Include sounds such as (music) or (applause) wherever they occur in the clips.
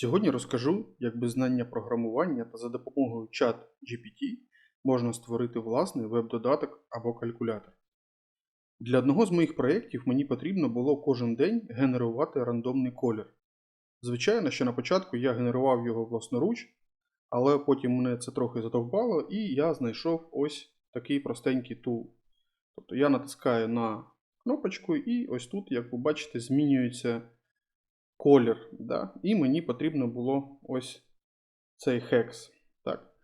Сьогодні розкажу, як без знання програмування та за допомогою чат GPT можна створити власний веб-додаток або калькулятор. Для одного з моїх проєктів мені потрібно було кожен день генерувати рандомний колір. Звичайно, що на початку я генерував його власноруч, але потім мене це трохи задовбало, і я знайшов ось такий простенький тул. Тобто я натискаю на кнопочку, і ось тут, як ви бачите, змінюється колір. Да? І мені потрібно було ось цей хекс. Так.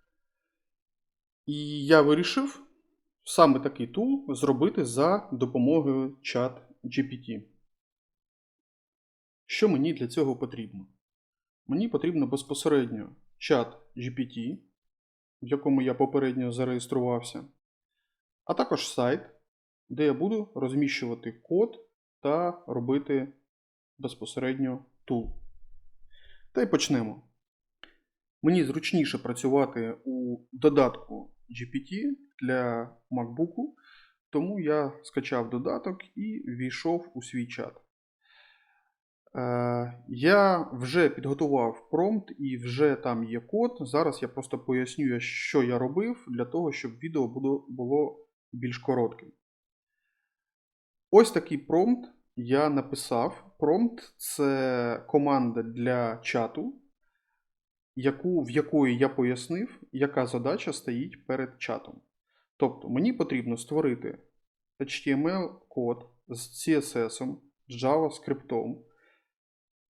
І я вирішив саме такий тул зробити за допомогою чат GPT. Що мені для цього потрібно? Мені потрібно безпосередньо чат GPT, в якому я попередньо зареєструвався, а також сайт, де я буду розміщувати код та робити безпосередньо тул. Та й почнемо. Мені зручніше працювати у додатку GPT для MacBook, тому я скачав додаток і ввійшов у свій чат. Е, Я вже підготував промпт і вже там є код. Зараз я просто поясню, що я робив для того, щоб відео було більш коротким. Ось такий промпт я написав. Промпт це команда для чату, яку, в якої я пояснив, яка задача стоїть перед чатом. Тобто мені потрібно створити HTML-код з CSS, з JavaScript,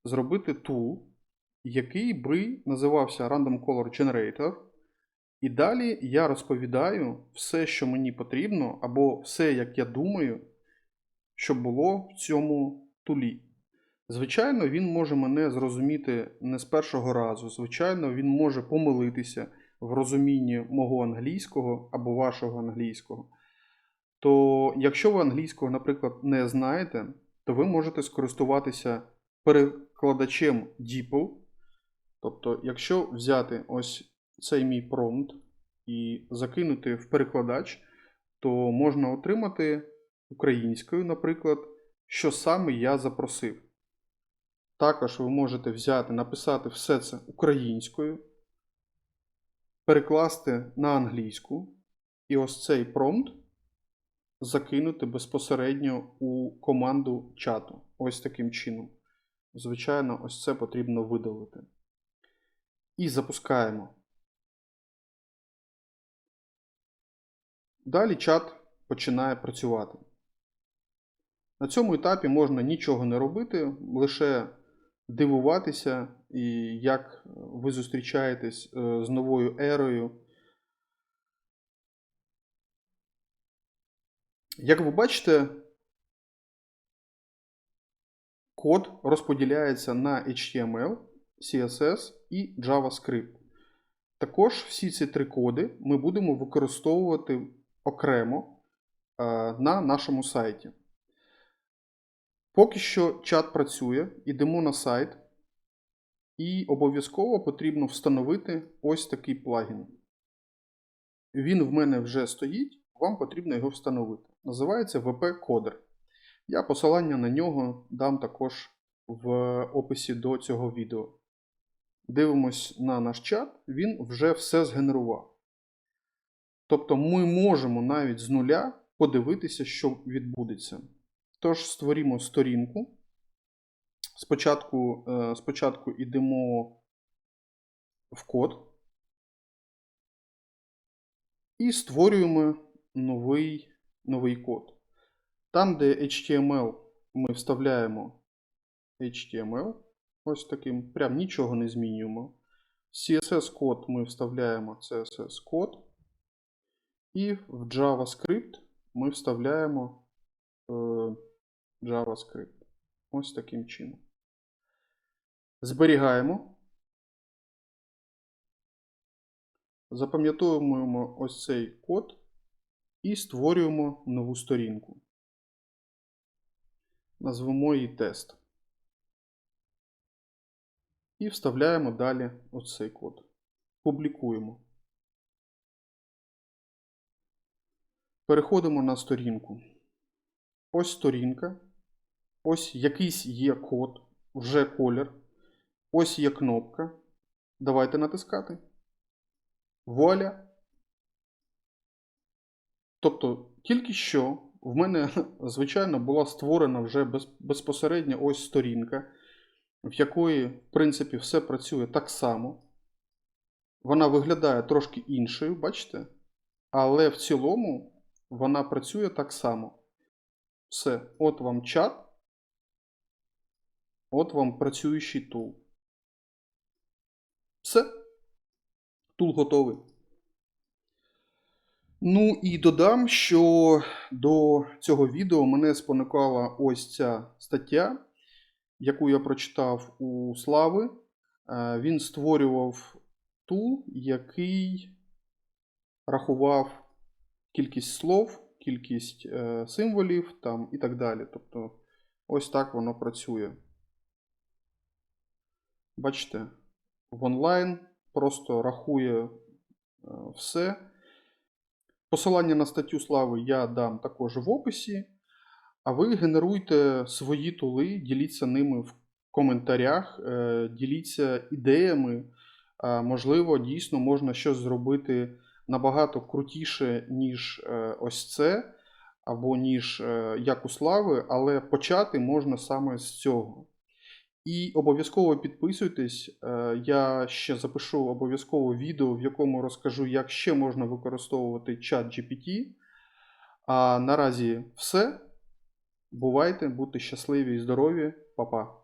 зробити tool, який би називався Random Color Generator. І далі я розповідаю все, що мені потрібно, або все, як я думаю, що було в цьому тулі. Звичайно, він може мене зрозуміти не з першого разу. Звичайно, він може помилитися в розумінні мого англійського або вашого англійського. То якщо ви англійського, наприклад, не знаєте, то ви можете скористуватися перекладачем DeepL. Тобто, якщо взяти ось цей мій промпт і закинути в перекладач, то можна отримати українською, наприклад, що саме я запросив. Також ви можете взяти, написати все це українською, перекласти на англійську, і ось цей промпт закинути безпосередньо у команду чату. Ось таким чином. Звичайно, ось це потрібно видалити. І запускаємо. Далі чат починає працювати. На цьому етапі можна нічого не робити, лише дивуватися, і як ви зустрічаєтесь е, з новою ерою. Як ви бачите, код розподіляється на HTML, CSS і JavaScript. Також всі ці три коди ми будемо використовувати окремо е, на нашому сайті. Поки що чат працює, йдемо на сайт, і обов'язково потрібно встановити ось такий плагін. Він в мене вже стоїть, вам потрібно його встановити. Називається VP-кодер. Я посилання на нього дам також в описі до цього відео. Дивимось на наш чат, він вже все згенерував. Тобто ми можемо навіть з нуля подивитися, що відбудеться. Тож створімо сторінку. Спочатку, е, спочатку йдемо в код і створюємо новий, новий код. Там, де HTML, ми вставляємо HTML. Ось таким, прям нічого не змінюємо. CSS код ми вставляємо CSS код. І в JavaScript ми вставляємо е, JavaScript. Ось таким чином. Зберігаємо. Запам'ятовуємо ось цей код і створюємо нову сторінку. Назвемо її тест. І вставляємо далі оцей код. Публікуємо. Переходимо на сторінку. Ось сторінка. Ось якийсь є код, вже колір. Ось є кнопка. Давайте натискати. Вуаля. Тобто, тільки що в мене, (laughs) звичайно, була створена вже безпосередньо ось сторінка, в якої, в принципі, все працює так само. Вона виглядає трошки іншою, бачите? Але в цілому вона працює так само. Все, от вам чат. От вам працюючий тул. Все. Тул готовий. Ну і додам, що до цього відео мене спонукала ось ця стаття, яку я прочитав у Слави. Е, Він створював тул, який рахував кількість слов, кількість е, символів там, і так далі. Тобто, ось так воно працює. Бачите, в онлайн просто рахує е, все. Посилання на статтю Слави я дам також в описі. А ви генеруйте свої тули, діліться ними в коментарях, е, діліться ідеями. Можливо, дійсно можна щось зробити набагато крутіше, ніж е, ось це, або ніж як у Слави, але почати можна саме з цього. І обов'язково підписуйтесь. е, Я ще запишу обов'язково відео, в якому розкажу, як ще можна використовувати чат GPT. А наразі все. Бувайте, будьте щасливі і здорові, Па-па.